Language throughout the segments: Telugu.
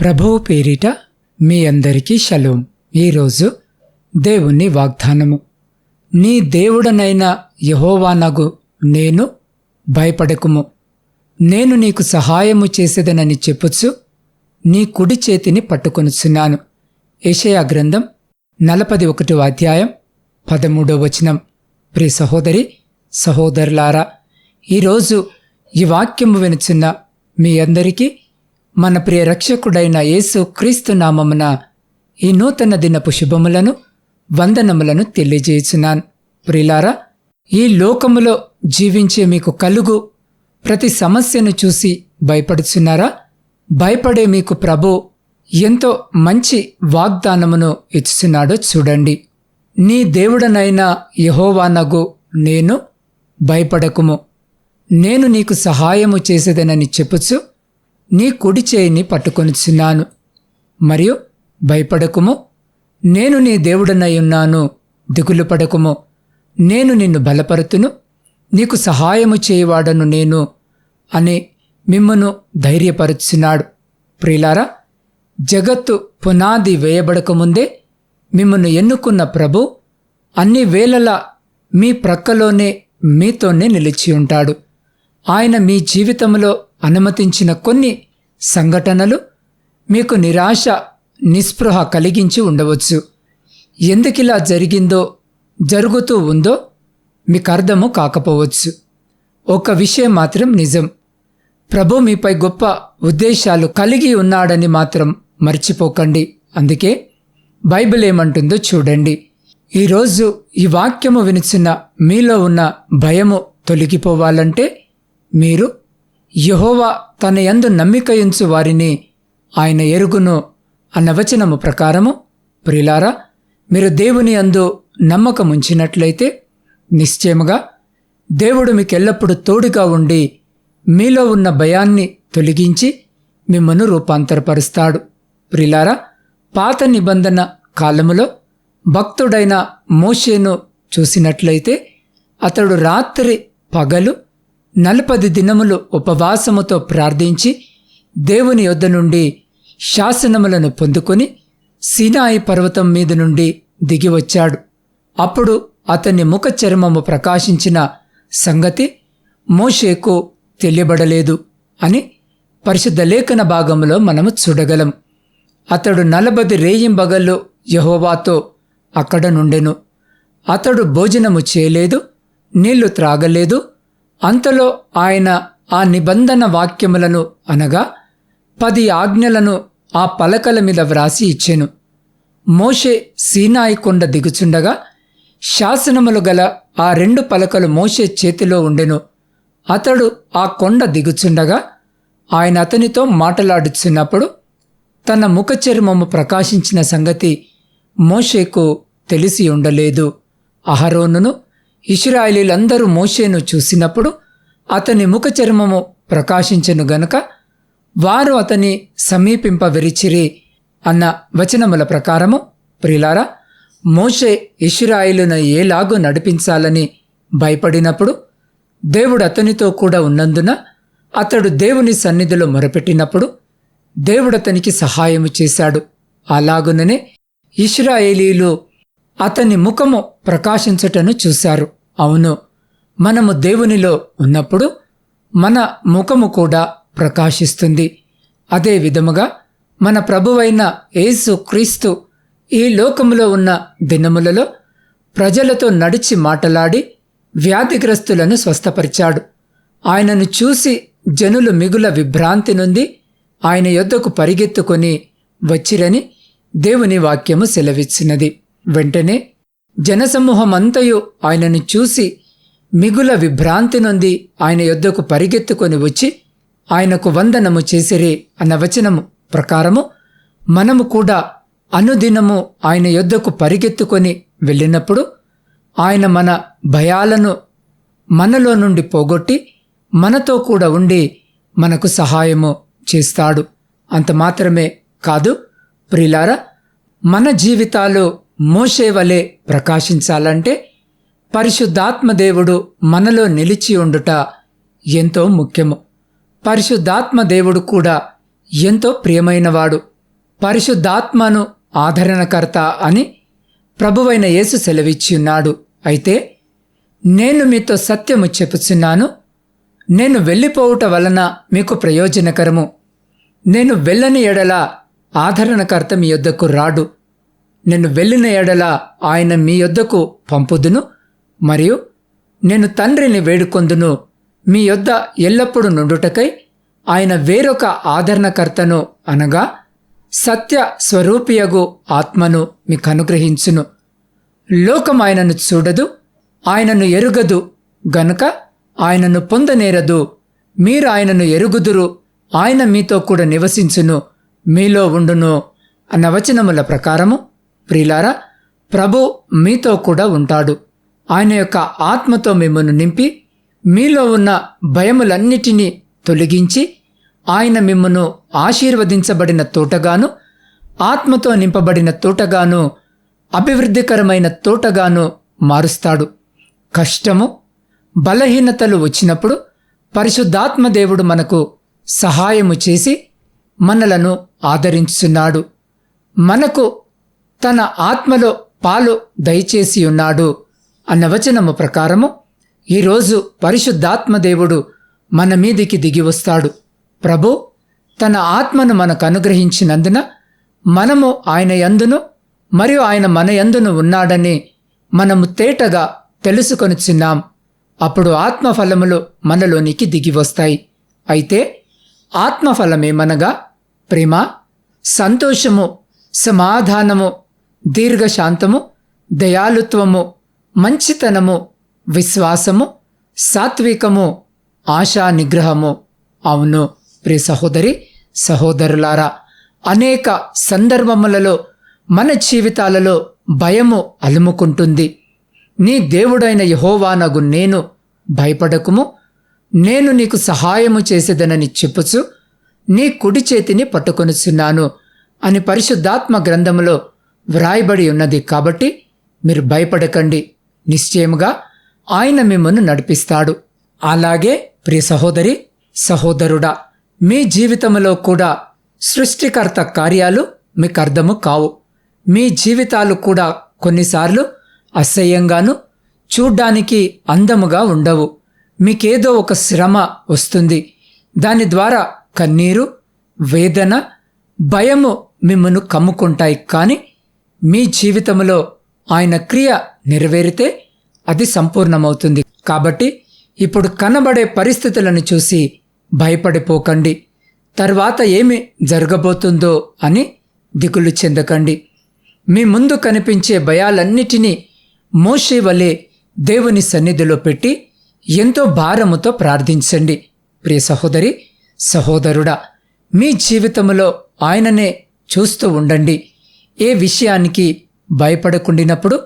ప్రభువు పేరిట మీ అందరికీ షలోం. ఈరోజు దేవుని వాగ్దానము. నీ దేవుడనైన యహోవానగు నేను భయపడకుము. నేను నీకు సహాయము చేసేదనని చెప్పుచు నీ కుడి చేతిని పట్టుకొనుచున్నాను. ఏషయా గ్రంథం నలపది ఒకటో అధ్యాయం పదమూడో వచనం. ప్రియ సహోదరి సహోదరులారా ఈరోజు ఈ వాక్యము వినుచున్న మీ అందరికీ మన ప్రియ రక్షకుడైన యేసు క్రీస్తు నామమున ఈ నూతన దినపు శుభములను వందనములను తెలియజేయుచున్నాను. ప్రిలారా ఈ లోకములో జీవించే మీకు కలుగు ప్రతి సమస్యను చూసి భయపడుచున్నారా? భయపడే మీకు ప్రభు ఎంతో మంచి వాగ్దానమును ఇచ్చుచున్నాడో చూడండి. నీ దేవుడనైన యహోవానగు నేను భయపడకుము. నేను నీకు సహాయము చేసేదనని చెప్పుచు నీ కుడి చేయిని పట్టుకొనిచున్నాను మరియు భయపడకుము. నేను నీ దేవుడనై ఉన్నాను. దిగులు పడకుము. నేను నిన్ను బలపరుతును. నీకు సహాయము చేయవాడను నేను అని మిమ్మను ధైర్యపరుచున్నాడు ప్రియులారా జగత్తు పునాది వేయబడకముందే మిమ్మను ఎన్నుకున్న ప్రభు అన్ని వేళలా మీ ప్రక్కలోనే మీతోనే నిలిచి ఉంటాడు. ఆయన మీ జీవితంలో అనుమతించిన కొన్ని సంఘటనలు మీకు నిరాశ నిస్పృహ కలిగించి ఉండవచ్చు. ఎందుకిలా జరిగిందో జరుగుతూ ఉందో మీకు అర్థము కాకపోవచ్చు. ఒక విషయం మాత్రం నిజం. ప్రభు మీపై గొప్ప ఉద్దేశాలు కలిగి ఉన్నాడని మాత్రం మర్చిపోకండి. అందుకే బైబిల్ ఏమంటుందో చూడండి. ఈరోజు ఈ వాక్యము వినిచిన మీలో ఉన్న భయము తొలగిపోవాలంటే మీరు యహోవా తన యందు నమ్మికయుంచు వారిని ఆయన ఎరుగును అన్న వచనము ప్రకారము ప్రిలారా మీరు దేవుని అందు నమ్మకముంచినట్లయితే నిశ్చయముగా దేవుడు మీకెల్లప్పుడూ తోడుగా ఉండి మీలో ఉన్న భయాన్ని తొలగించి మిమ్మను రూపాంతరపరుస్తాడు. ప్రిలారా పాత నిబంధన కాలములో భక్తుడైన మోషేను చూసినట్లయితే అతడు రాత్రి పగలు నలపది దినములు ఉపవాసముతో ప్రార్థించి దేవుని యొద్ద నుండి శాసనములను పొందుకొని సినాయి పర్వతం మీద నుండి దిగి వచ్చాడు. అప్పుడు అతని ముఖ చర్మము ప్రకాశించిన సంగతి మోషేకు తెలియబడలేదు అని పరిశుద్ధ లేఖన భాగంలో మనము చూడగలం. అతడు నలభది రేయింబగల్లో యహోవాతో అక్కడ నుండెను. అతడు భోజనము చేయలేదు నీళ్ళు త్రాగలేదు అంతలో ఆయన ఆ నిబంధన వాక్యములను అనగా పది ఆజ్ఞలను ఆ పలకల మీద వ్రాసి ఇచ్చెను. మోషే సీనాయి కొండ దిగుచుండగా శాసనములు గల ఆ రెండు పలకలు మోషే చేతిలో ఉండెను. అతడు ఆ కొండ దిగుచుండగా ఆయన అతనితో మాటలాడుచున్నప్పుడు తన ముఖ చర్మము ప్రకాశించిన సంగతి మోషేకు తెలిసి ఉండలేదు. అహరోనును ఇస్రాయలీలందరూ మోషేను చూసినప్పుడు అతని ముఖ చర్మము ప్రకాశించను గనుక వారు అతని సమీపింప విరిచిరి అన్న వచనముల ప్రకారము ప్రిలారా మోషే ఇష్రాయిలును ఏలాగూ నడిపించాలని భయపడినప్పుడు దేవుడు అతనితో కూడా ఉన్నందున అతడు దేవుని సన్నిధిలో మొరపెట్టినప్పుడు దేవుడు అతనికి సహాయము చేశాడు. అలాగుననే ఇష్రాయేలీలు అతని ముఖము ప్రకాశించటను చూశారు. అవును మనము దేవునిలో ఉన్నప్పుడు మన ముఖము కూడా ప్రకాశిస్తుంది. అదే విధముగా మన ప్రభువైన యేసు క్రీస్తు ఈ లోకములో ఉన్న దినములలో ప్రజలతో నడిచి మాటలాడి వ్యాధిగ్రస్తులను స్వస్థపరిచాడు. ఆయనను చూసి జనులు మిగుల విభ్రాంతి నుండి ఆయన యొద్దకు పరిగెత్తుకొని వచ్చిరని దేవుని వాక్యము సెలవిచ్చినది. వెంటనే జనసమూహమంతయు ఆయనను చూసి మిగుల విభ్రాంతి నొంది ఆయన యొద్దకు పరిగెత్తుకొని వచ్చి ఆయనకు వందనము చేసిరే అన్న వచనము ప్రకారము మనము కూడా అనుదినము ఆయన యొద్దకు పరిగెత్తుకొని వెళ్ళినప్పుడు ఆయన మన భయాలను మనలో నుండి పోగొట్టి మనతో కూడా ఉండి మనకు సహాయము చేస్తాడు. అంత మాత్రమే కాదు ప్రిలారా మన జీవితాలు మోషే వలె ప్రకాశించాలంటే పరిశుద్ధాత్మ దేవుడు మనలో నిలిచి ఉండుట ఎంతో ముఖ్యము. పరిశుద్ధాత్మదేవుడు కూడా ఎంతో ప్రియమైనవాడు. పరిశుద్ధాత్మను ఆదరణకర్త అని ప్రభువైన యేసు సెలవిచ్చి ఉన్నాడు. అయితే నేను మీతో సత్యము చెప్పుచున్నాను. నేను వెళ్ళిపోవుట వలన మీకు ప్రయోజనకరము. నేను వెళ్ళని ఎడల ఆదరణకర్త మీ యొద్దకు రాడు. నేను వెళ్ళిన ఎడల ఆయన మీ యొద్దకు పంపుదును మరియు నేను తండ్రిని వేడుకొందును. మీ యొద్ద ఎల్లప్పుడూ నుండుటకై ఆయన వేరొక ఆదరణకర్తను అనగా సత్య స్వరూపియగు ఆత్మను మీకు అనుగ్రహించును లోకం ఆయనను చూడదు ఆయనను ఎరుగదు గనుక ఆయనను పొందనేరదు. మీరు ఆయనను ఎరుగుదురు ఆయన మీతో కూడా నివసించును మీలో ఉండును అన్న వచనముల ప్రకారము ప్రిలారా ప్రభు మీతో కూడా ఉంటాడు. ఆయన యొక్క ఆత్మతో మిమ్మల్ని నింపి మీలో ఉన్న భయములన్నిటినీ తొలగించి ఆయన మిమ్మను ఆశీర్వదించబడిన తోటగాను ఆత్మతో నింపబడిన తోటగాను అభివృద్ధికరమైన తోటగాను మారుస్తాడు. కష్టము బలహీనతలు వచ్చినప్పుడు పరిశుద్ధాత్మ దేవుడు మనకు సహాయము చేసి మనలను ఆదరించున్నాడు మనకు తన ఆత్మలో పాలు దయచేసి ఉన్నాడు అన్న వచనము ప్రకారము ఈరోజు పరిశుద్ధాత్మదేవుడు మన మీదికి దిగి వస్తాడు. ప్రభు తన ఆత్మను మనకు అనుగ్రహించినందున మనము ఆయన యందును మరియు ఆయన మన యందును ఉన్నాడని మనము తేటగా తెలుసుకొనిచున్నాం అప్పుడు ఆత్మఫలములు మనలోనికి దిగి వస్తాయి. అయితే ఆత్మఫలమేమనగా ప్రేమ సంతోషము సమాధానము దీర్ఘశాంతము దయాలుత్వము మంచితనము విశ్వాసము సాత్వికము ఆశా నిగ్రహము అవును ప్రి సహోదరి సహోదరులారా అనేక సందర్భములలో మన జీవితాలలో భయము అలుముకుంటుంది. నీ దేవుడైన యహోవానగు నేను భయపడకుము. నేను నీకు సహాయము చేసేదనని చెప్పుచు నీ కుడి చేతిని పట్టుకొనుచున్నాను అని పరిశుద్ధాత్మ గ్రంథములో వ్రాయబడి ఉన్నది కాబట్టి మీరు భయపడకండి. నిశ్చయముగా ఆయన మిమ్మల్ని నడిపిస్తాడు. అలాగే ప్రియ సహోదరి సహోదరుడా మీ జీవితంలో కూడా సృష్టికర్త కార్యాలు మీకు అర్థము కావు. మీ జీవితాలు కూడా కొన్నిసార్లు అసహ్యంగాను చూడ్డానికి అందముగా ఉండవు. మీకేదో ఒక శ్రమ వస్తుంది. దాని ద్వారా కన్నీరు వేదన భయము మిమ్మను కమ్ముకుంటాయి. కానీ మీ జీవితంలో ఆయన క్రియ నెరవేరితే అది సంపూర్ణమవుతుంది. కాబట్టి ఇప్పుడు కనబడే పరిస్థితులను చూసి భయపడిపోకండి. తర్వాత ఏమి జరగబోతుందో అని దిగులు చెందకండి. మీ ముందు కనిపించే భయాలన్నిటినీ మోషే వలె దేవుని సన్నిధిలో పెట్టి ఎంతో భారముతో ప్రార్థించండి. ప్రియ సహోదరి సహోదరుడా మీ జీవితంలో ఆయననే చూస్తూ ఉండండి. ఏ విషయానికి భయపడకుండినప్పుడు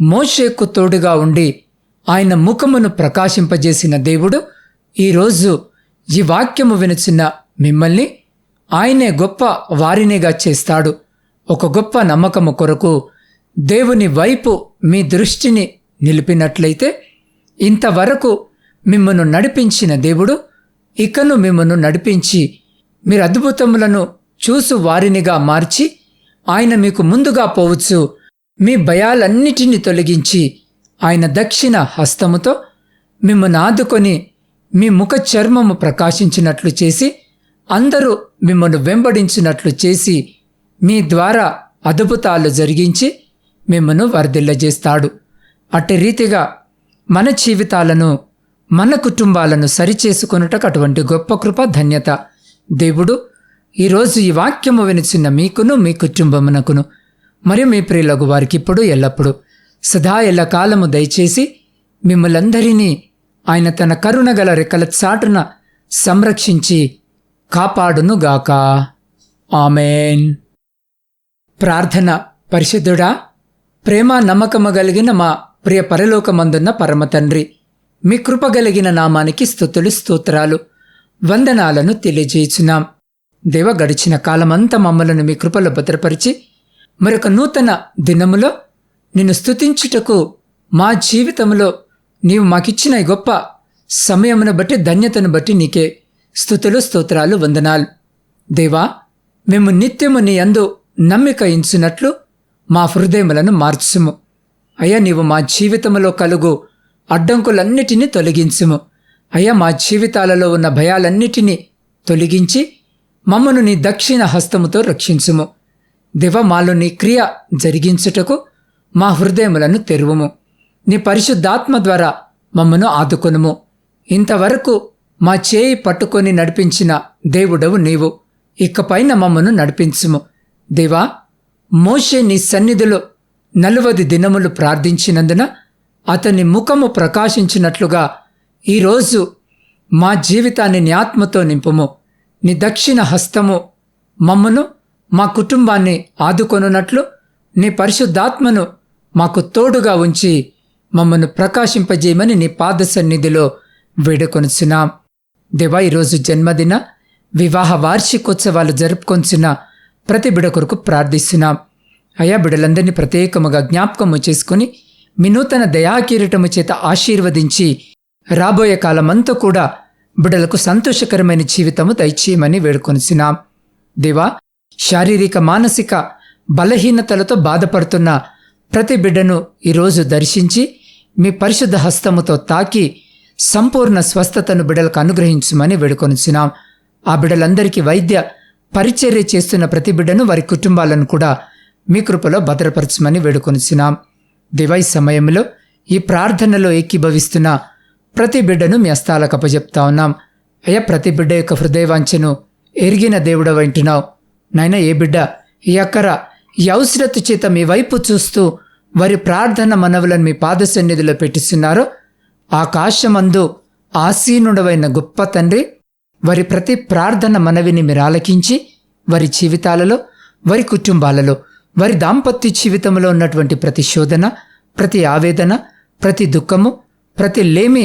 మోషేకు తోడుగా ఉండి ఆయన ముఖమును ప్రకాశింపజేసిన దేవుడు ఈరోజు ఈ వాక్యము వినుచున్న మిమ్మల్ని ఆయనే గొప్ప వారినిగా చేస్తాడు. ఒక గొప్ప నమ్మకము కొరకు దేవుని వైపు మీ దృష్టిని నిలిపినట్లయితే ఇంతవరకు మిమ్మను నడిపించిన దేవుడు ఇకను మిమ్మను నడిపించి మీరు అద్భుతములను చూసు వారినిగా మార్చి ఆయన మీకు ముందుగా పోవచ్చు. మీ భయాలన్నిటినీ తొలగించి ఆయన దక్షిణ హస్తముతో మిమ్మల్ని ఆదుకొని మీ ముఖ చర్మము ప్రకాశించినట్లు చేసి అందరూ మిమ్మల్ని వెంబడించినట్లు చేసి మీ ద్వారా అద్భుతాలు జరిగించి మిమ్మను వర్ధిల్లజేస్తాడు. అట్టి రీతిగా మన జీవితాలను మన కుటుంబాలను సరిచేసుకొనుటకు అటువంటి గొప్ప కృప ధన్యత. దేవుడు ఈరోజు ఈ వాక్యము వినిచిన మీకును మీ కుటుంబమునకును మరియు మీ ప్రియులకు వారికి ఇప్పుడు ఎల్లప్పుడు సదా ఎల్లకాలము దయచేసి మిమ్మలందరినీ ఆయన తన కరుణగల రెక్కల చాటున సంరక్షించి కాపాడునుగాక. ఆమెన్. ప్రార్థన పరిశుద్ధుడా ప్రేమ నమ్మకము కలిగిన మా ప్రియ పరలోకమందున్న పరమ తండ్రి మీ కృప కలిగిన నామానికి స్థుతులు స్తోత్రాలు వందనాలను తెలియజేయుచున్నాం. దేవ గడిచిన కాలమంతా మమ్మలను మీ కృపలో భద్రపరిచి మరొక నూతన దినములో నిన్ను స్థుతించుటకు మా జీవితంలో నీవు మాకిచ్చిన గొప్ప సమయమును బట్టి ధన్యతను బట్టి నీకే స్థుతులు స్తోత్రాలు వందనాలు. దేవా మేము నిత్యము నీ అందు నమ్మిక ఇంచునట్లు మా హృదయములను మార్చుము. అయ్యా నీవు మా జీవితంలో కలుగు అడ్డంకులన్నిటినీ తొలగించుము. అయ్యా మా జీవితాలలో ఉన్న భయాలన్నిటినీ తొలగించి మమ్మను నీ దక్షిణ హస్తముతో రక్షించుము. దివ మాలో నీ క్రియ జరిగించుటకు మా హృదయములను తెరువుము. నీ పరిశుద్ధాత్మ ద్వారా మమ్మను ఆదుకొనుము. ఇంతవరకు మా చేయి పట్టుకొని నడిపించిన దేవుడవు నీవు. ఇకపైన మమ్మను నడిపించుము. దేవా మోషే నీ సన్నిధిలో నలువది దినములు ప్రార్థించినందున అతని ముఖము ప్రకాశించినట్లుగా ఈరోజు మా జీవితాన్ని నీ ఆత్మతో నింపుము. నీ దక్షిణ హస్తము మమ్మను మా కుటుంబాన్ని ఆదుకొనున్నట్లు నీ పరిశుద్ధాత్మను మాకు తోడుగా ఉంచి మమ్మను ప్రకాశింపజేయమని నీ పాద సన్నిధిలో వేడుకొనుచున్నాం. దేవా ఈరోజు జన్మదిన వివాహ వార్షికోత్సవాలు జరుపుకొంచిన ప్రతి బిడ కొరకు ప్రార్థిస్తున్నాం. అయా బిడలందరినీ ప్రత్యేకముగా జ్ఞాపకము చేసుకుని మీ నూతన దయాకిరీటము చేత ఆశీర్వదించి రాబోయే కాలమంతా కూడా బిడలకు సంతోషకరమైన జీవితము దయచేయమని వేడుకొనిసినాం దేవా శారీరక మానసిక బలహీనతలతో బాధపడుతున్న ప్రతి బిడ్డను ఈరోజు దర్శించి మీ పరిశుద్ధ హస్తముతో తాకి సంపూర్ణ స్వస్థతను బిడలకు అనుగ్రహించమని వేడుకొనిచ్చినాం ఆ బిడ్డలందరికీ వైద్య పరిచర్య చేస్తున్న ప్రతి బిడ్డను వారి కుటుంబాలను కూడా మీ కృపలో భద్రపరచమని వేడుకొనిచ్చినాం దివై సమయంలో ఈ ప్రార్థనలో ఏకీభవిస్తున్న ప్రతి బిడ్డను మీ హస్తాలకు అప్పచెప్తా ఉన్నాం. అయ్యా ప్రతి బిడ్డ యొక్క హృదయవాంఛను ఎరిగిన దేవుడ వింటున్నావు నాయన ఏ బిడ్డ ఈ అక్కర ఈ అవసరత చేత మీ వైపు చూస్తూ వారి ప్రార్థన మనవులను మీ పాద సన్నిధిలో పెట్టిస్తున్నారో ఆకాశమందు ఆసీనుడవైన గొప్ప తండ్రి వారి ప్రతి ప్రార్థన మనవిని మీరు ఆలకించి వారి జీవితాలలో వారి కుటుంబాలలో వారి దాంపత్య జీవితంలో ఉన్నటువంటి ప్రతి శోధన ప్రతి ఆవేదన ప్రతి దుఃఖము ప్రతి లేమి